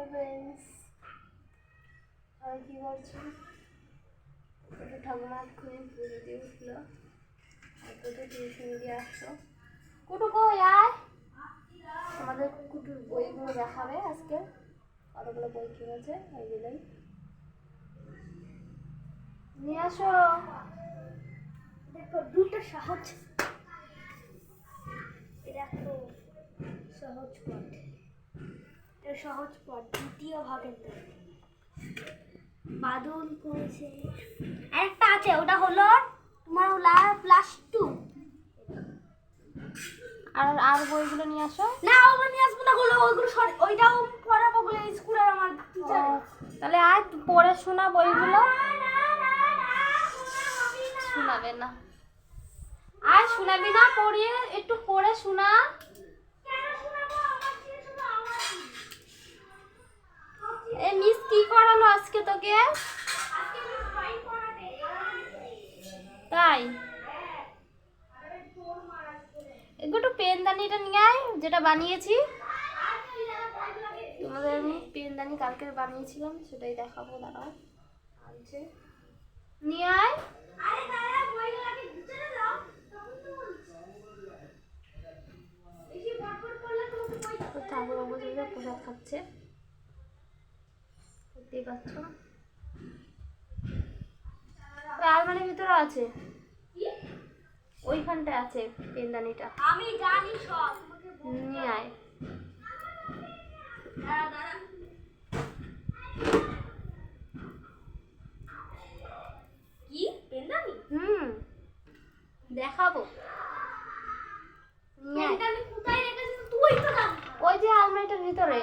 Hello friends আর কি করছ একটু ঠাকুমা পুজো দিয়ে উঠল আর দুটো টিউশন দিয়ে আসছো কুটু কই আয় আমাদের কুটুর বইগুলো দেখাবে আজকে কতগুলো বই কিনেছে এইগুলোই নিয়ে আসো দেখো দুটো সহজ এটা সহজ পথ এটা সহজ পথ দ্বিতীয় ভাগের বাদল করেছে একটা আছে ওটা হলো তোমার প্লাস টু আর আর বইগুলো নিয়ে আসো। না ওগুলো নিয়ে আসব না ওগুলো ওইগুলো সরি ওইটাও পড়াবো বলে স্কুলের আমার টিচার তাহলে তুই পড়ে শোনা বইগুলো। শোনাবে না। আর শোনাবি না পড়িয়ে একটু পড়ে শোনা। এ, মিস কি করালো আজকে তোকে? তাই? একটু পেনদানিটা নিয়ে আয়, যেটা বানিয়েছি। তোমাদের আমি পেনদানি কালকে বানিয়েছিলাম, সেটাই দেখাবো, দাঁড়াও। নিয়ে আয়। ঠাকুর অবশ্যই প্রসাদ খাচ্ছে। দেখতেই পাচ্ছ ওই আলমারির ভিতরে আছে। ওইখানটায় আছে পেনদানিটা। আমি জানি সব। নিয়ে আয়। দাঁড়া দাঁড়া। কি? পেন্দানি? হুম। দেখাবো। নিয়ে কোথায় রেখেছিস? তুই তো ওই যে আলমারিটার ভিতরে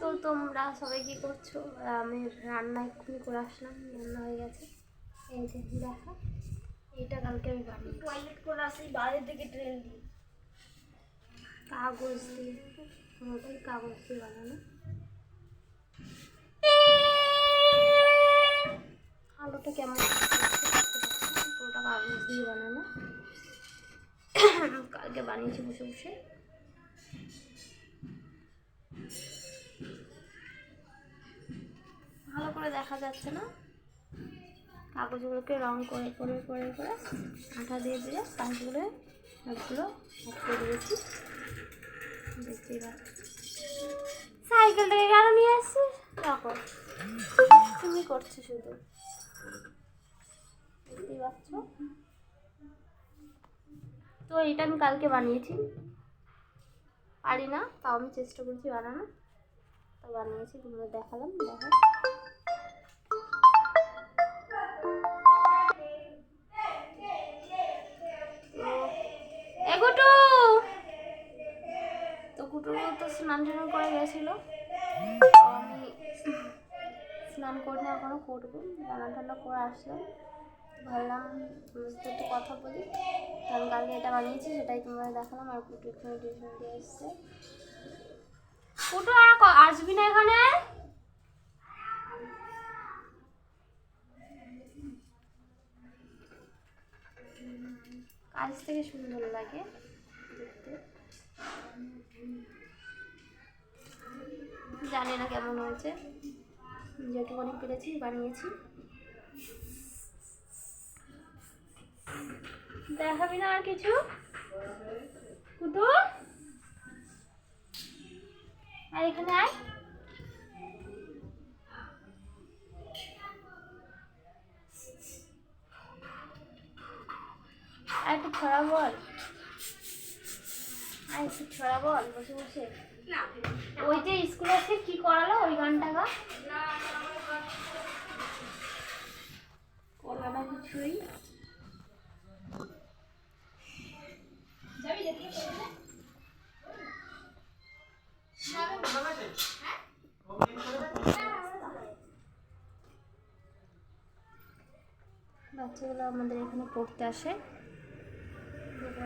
তো তোমরা সবাই কি করছ? আমি রান্না এক্ষুনি করে আসলাম রান্না হয়ে গেছে। এই যে দেখা এটা কালকে আমি বানিয়ে টয়লেট করে আসি বাইরের দিকে ট্রেন দিয়ে কাগজ দিয়ে পুরোটাই কাগজ দিয়ে বানানো। আলোটা কেমন পুরোটা কাগজ দিয়ে বানানো। কালকে বানিয়েছি বসে বসে। করে দেখা যাচ্ছে না। কাগজগুলোকে রং করে করে করে করে আঠা দিয়ে দিয়ে কাগজগুলো সবগুলো আটকে দিয়েছি। পাচ্ছি। সাইকেলটাকে কেন নিয়ে আসছিস? দেখো। তুমি করছ শুধু। দেখতেই পাচ্ছ। তো এটা আমি কালকে বানিয়েছি। পারি না, তাও আমি চেষ্টা করছি বানানো তো বানিয়েছি, তোমাদের দেখালাম, দেখো। স্নান টান করে গেছিল। আমি স্নান করিনি এখনও, করব। রান্না টান্না করে আসলাম। ভাবলাম সাথে একটু কথা বলি। কারণ কালকে এটা বানিয়েছি, সেটাই তোমাদের দেখালাম। আর কুটু এখানে টিউশন দিয়ে এসছে। কুটু আর আসবি না এখানে? কাছ থেকে সুন্দর লাগে দেখতে। জানি না কেমন হয়েছে। যেটুকুনি পেরেছি বানিয়েছি দেখাবি না আর কিছু? কুটু? আর এখানে আয়। একটু ছড়া বল। আর একটু ছড়া বল বসে বসে। ওই যে স্কুলে এসে কি করালো ওই গানটা গা? করল কিছুই। বাচ্চাগুলো আমাদের এখানে পড়তে আসে।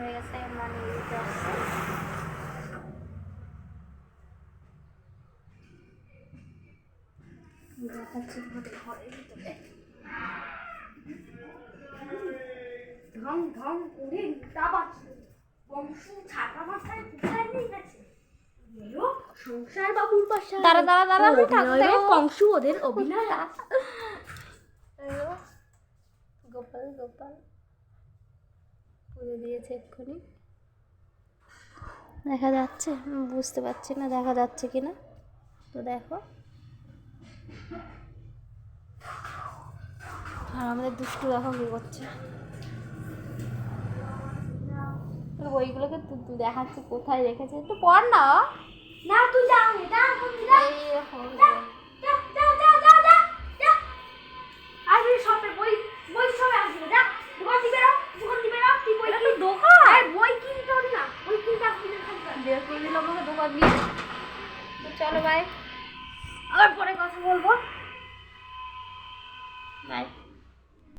হয়ে গেছে মানে দিতে আসছে দেখাচ্ছি ঘরের ভিতরে। ঢং ঢং করে তা পাচ্ছি। কংস ছাতা মাথায় কোথায় নিয়ে গেছে। সংসার বাবুর পাশে দাঁড়া দাঁড়া দাঁড়া অভিনয়ে কংস ওদের অভিনয়। গোপাল গোপাল। পুজো দিয়েছে এক্ষুনি। দেখা যাচ্ছে বুঝতে পারছি না দেখা যাচ্ছে কি না। তো দেখো। আর আমাদের দুষ্টু দেখো কী করছে। বইগুলোকে দেখাচ্ছে কোথায় রেখেছে একটু পড় না। না তুই করবি তো চলো ভাই আবার পরে কথা বলব।